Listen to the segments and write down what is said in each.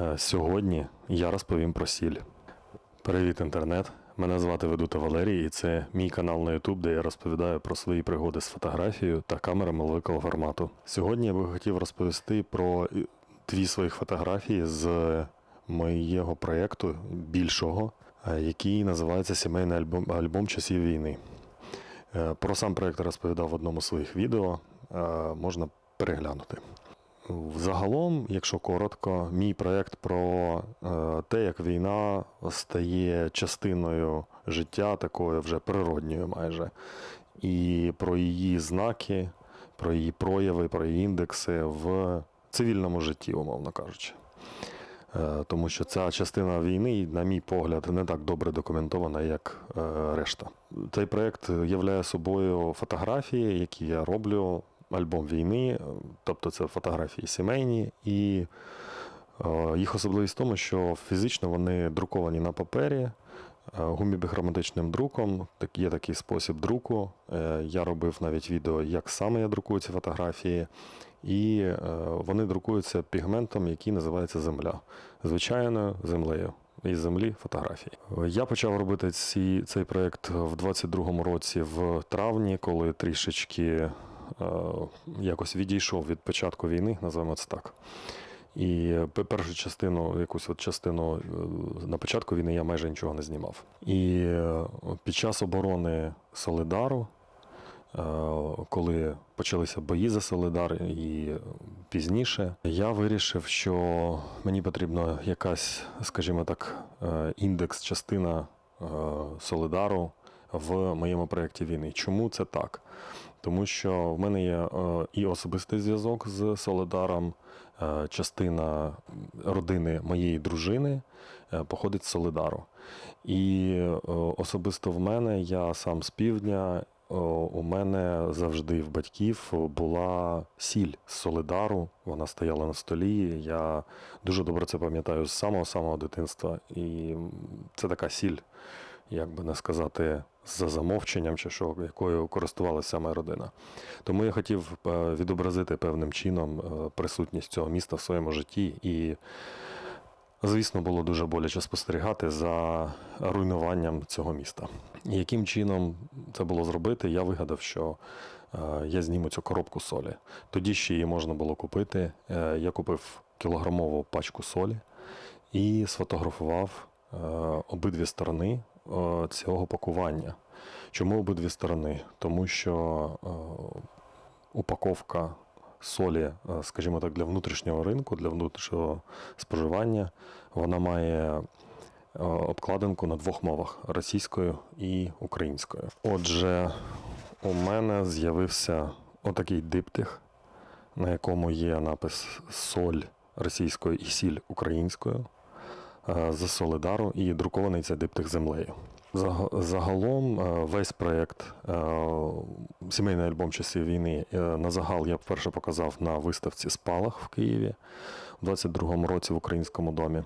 Е, Сьогодні я розповім про сіль. Привіт, інтернет! Мене звати Ведута Валерій, і це мій канал на YouTube, де я розповідаю про свої пригоди з фотографією та камерами великого формату. Сьогодні я би хотів розповісти про е, дві своїх фотографії з моєго проєкту більшого, е, який називається Сімейний альбом, альбом часів війни. Про сам проєкт розповідав в одному з своїх відео, можна переглянути. Взагалом, якщо коротко, мій проєкт про е, те, як війна стає частиною життя такою вже природньою майже, і про її знаки, про її прояви, про її індекси в цивільному житті, умовно кажучи. Е, Тому що ця частина війни, на мій погляд, не так добре документована, як е, решта. Цей проєкт являє собою фотографії, які я роблю, альбом війни, е, тобто це фотографії сімейні, і е, їх особливість в тому, що фізично вони друковані на папері е, гумібіхроматичним друком. Є такий спосіб друку. Я робив навіть відео, як саме я друкую ці фотографії. І вони друкуються пігментом, який називається земля. Звичайною землею. Із землі фотографії. Я почав робити ці, цей проєкт в 22-му році в травні, коли трішечки якось відійшов від початку війни, називаємо це так. І першу частину, якусь от частину е, на початку війни я майже нічого не знімав. І е, під час оборони Солидару, е, коли почалися бої за Солидар і пізніше, я вирішив, що мені потрібна якась, скажімо так, е, індекс, частина е, Солидару в моєму проєкті війни. Чому це так? Тому що в мене є е, і особистий зв'язок з Солидаром, е, частина родини моєї дружини е, походить з Солидару. І особисто в мене, я сам з півдня, у мене завжди в батьків була сіль з Солидару. Вона стояла на столі. Я дуже добре це пам'ятаю з самого-самого дитинства. І це така сіль, як би не сказати, за замовченням чи що, якою користувалася моя родина. Тому я хотів е, відобразити певним чином е, присутність цього міста в своєму житті. І, звісно, було дуже боляче спостерігати за руйнуванням цього міста. І яким чином це було зробити, я вигадав, що е, я зніму цю коробку солі. Тоді ще її можна було купити. Я купив кілограмову пачку солі і сфотографував обидві сторони цього пакування. Чому обидві сторони? Тому що е, упаковка солі, е, скажімо так, для внутрішнього ринку, для внутрішнього споживання, вона має е, обкладинку на двох мовах російською і українською. Отже, у мене з'явився отакий диптих, на якому є напис соль російською і сіль українською е, з Солидару і друкований цей диптих землею. Загалом е, весь проєкт е, сімейний альбом часів війни е, на загал я вперше показав на виставці Спалах в Києві у 22-му році в українському домі.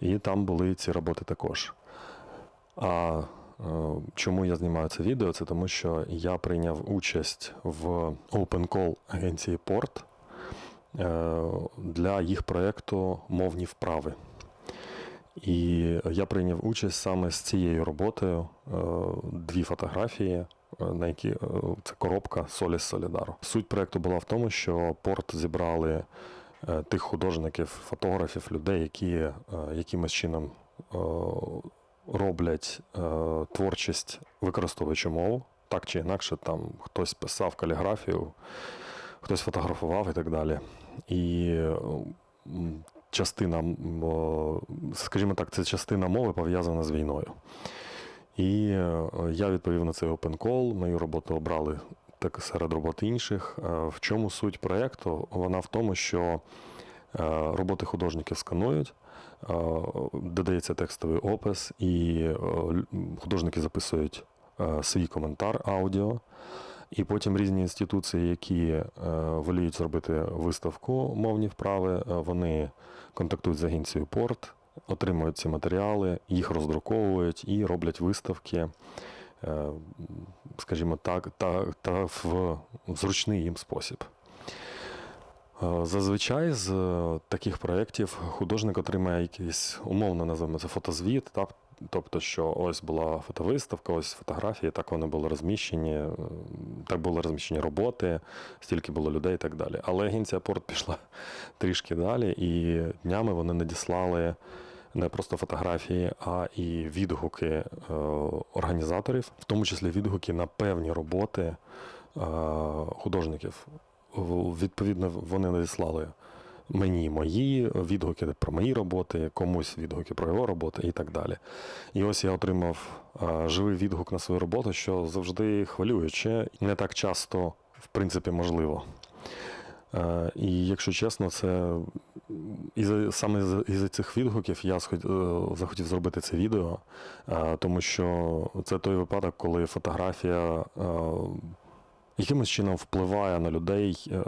І там були ці роботи також. А е, чому я знімаю це відео? Це тому, що я прийняв участь в Open Call агенції е, для їх проєкту Мовні вправи. І я прийняв участь саме з цією роботою. е, Дві фотографії, е, на які е, це коробка Солі з Солідару. Суть проєкту була в тому, що порт зібрали тих художників, фотографів, людей, які якимось чином роблять творчість, використовуючи мову. Так чи інакше, там хтось писав каліграфію, хтось фотографував і так далі. І частина, скажімо так, це частина мови пов'язана з війною. І е, я відповів на цей call, мою роботу обрали так серед робот інших. Е, В чому суть проєкту? Вона в тому, що е, роботи художників сканують, додається текстовий опис, і художники записують свій коментар аудіо. І потім різні інституції, які е, воліють зробити виставку мовні вправи, е, вони контактують з агенцією Порт, отримують ці матеріали, їх роздруковують і роблять виставки, е, скажімо так, та, та в зручний їм спосіб. Зазвичай з таких проєктів художник отримає якийсь умовно називаємо це фотозвіт? Тобто, що ось була фотовиставка, ось фотографії, так вони були розміщені, е, так були розміщені роботи, стільки було людей і так далі. Але агенція Порт пішла трішки далі, і днями вони надіслали не просто фотографії, а і відгуки е, організаторів, в тому числі відгуки на певні роботи е, художників. Відповідно, вони надіслали мені мої відгуки про мої роботи, комусь відгуки про його роботи і так далі. І ось я отримав живий відгук на свою роботу, що завжди хвилююче, не так часто, в принципі, можливо. І якщо чесно, це із саме із цих відгуків я е, захотів зробити це відео, тому що це той випадок, коли фотографія якимось чином впливає на людей е,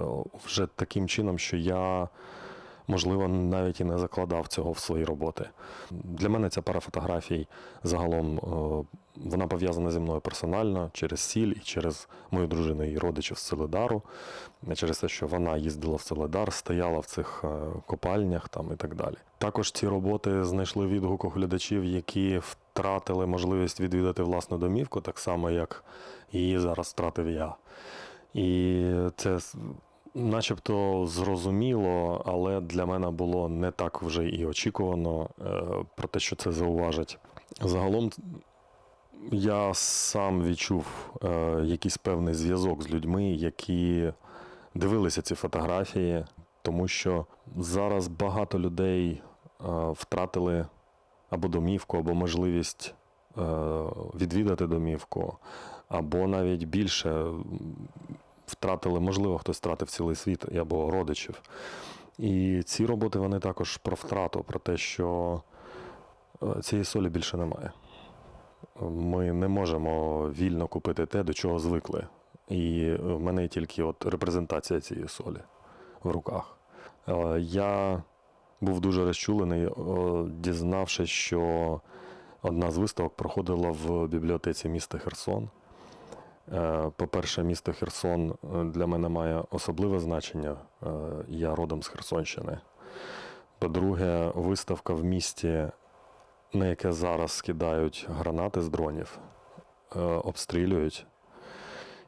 вже таким чином, що я, можливо, навіть і не закладав цього в свої роботи. Для мене ця пара фотографій загалом е, вона пов'язана зі мною персонально через сіль і через мою дружину і родичів з Селедару, через те, що вона їздила в Селедар, стояла в цих е, копальнях там і так далі. Також ці роботи знайшли відгук у глядачів, які втратили можливість відвідати власну домівку, так само як її зараз втратив я. І це начебто зрозуміло, але для мене було не так вже і очікувано е, про те, що це зауважать. Загалом я сам відчув е, якийсь певний зв'язок з людьми, які дивилися ці фотографії, тому що зараз багато людей е, втратили або домівку, або можливість відвідати домівку, або навіть більше втратили, можливо, хтось втратив цілий світ або родичів. І ці роботи вони також про втрату, про те, що е, цієї солі більше немає. Ми не можемо вільно купити те, до чого звикли. І в мене є тільки от репрезентація цієї солі в руках. Е, Я був дуже розчулений, дізнавшись, що одна з виставок проходила в бібліотеці міста Херсон. Е, По-перше, місто Херсон е, для мене має особливе значення. Е, Я родом з Херсонщини. По-друге, виставка в місті, на яке зараз скидають гранати з дронів, обстрілюють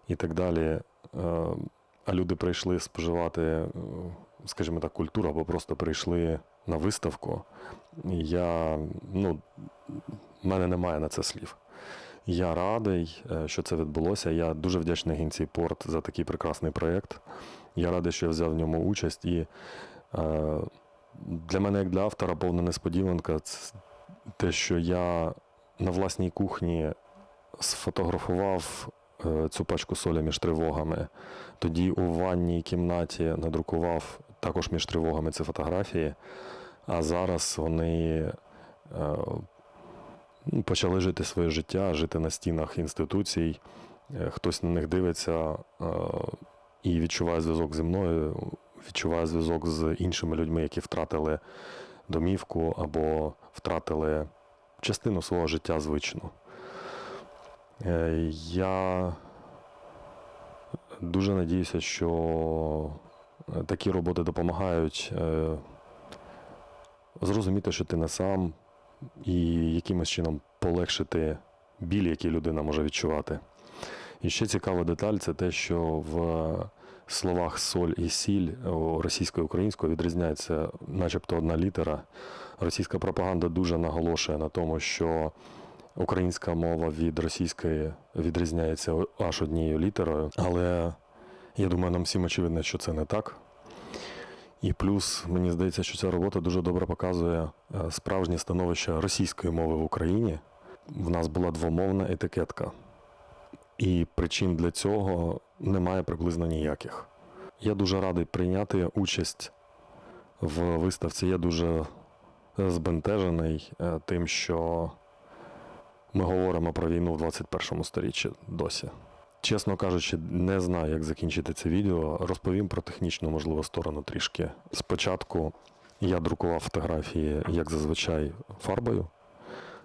і так далі. А люди прийшли споживати, скажімо так, культуру або просто прийшли на виставку. Я, ну, в мене немає на це слів. Я радий, е, що це відбулося. Я дуже вдячний агенції Порт за такий прекрасний проєкт. Я радий, що я взяв в ньому участь. І е, для мене, як для автора, повна несподіванка те, що я на власній кухні сфотографував е, цю пачку солі між тривогами. Тоді у ванній кімнаті надрукував також між тривогами ці фотографії. А зараз вони почали жити своє життя, жити на стінах інституцій. Е, Хтось на них дивиться е, і відчуває зв'язок зі мною, відчуває зв'язок з іншими людьми, які втратили домівку або втратили частину свого життя звичну. Е, Я дуже надіюся, що такі роботи допомагають зрозуміти, що ти не сам, і якимось чином полегшити біль, який людина може відчувати. І ще цікава деталь це те, що в словах соль і сіль російською українською відрізняється начебто одна літера. Російська пропаганда дуже наголошує на тому, що українська мова від російської відрізняється аж однією літерою, але я думаю, нам всім очевидно, що це не так. І плюс мені здається, що ця робота дуже добре показує е, справжнє становище російської мови в Україні. В нас була двомовна етикетка. І причин для цього немає приблизно ніяких. Я дуже радий прийняти участь в виставці. Я дуже збентежений е, тим, що ми говоримо про війну в 21 сторіччі досі. Чесно кажучи, не знаю, як закінчити це відео. Розповім про технічну, можливо, сторону трішки. Спочатку я друкував фотографії, як зазвичай, фарбою.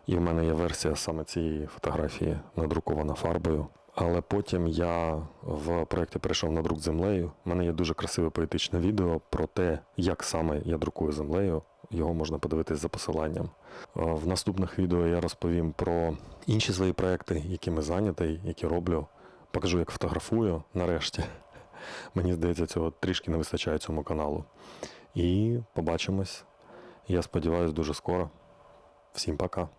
І в мене є версія саме цієї фотографії, надрукована фарбою. Але потім я в проєкті перейшов на друк землею. У мене є дуже красиве поетичне відео про те, як саме я друкую землею. Його можна подивитись за посиланням. Е, В наступних відео я розповім про інші свої проекти, якими зайнятий, які роблю. Покажу, як фотографую нарешті. Мені здається, цього трішки не вистачає цьому каналу. І побачимось. Я сподіваюся, дуже скоро. Всім пока.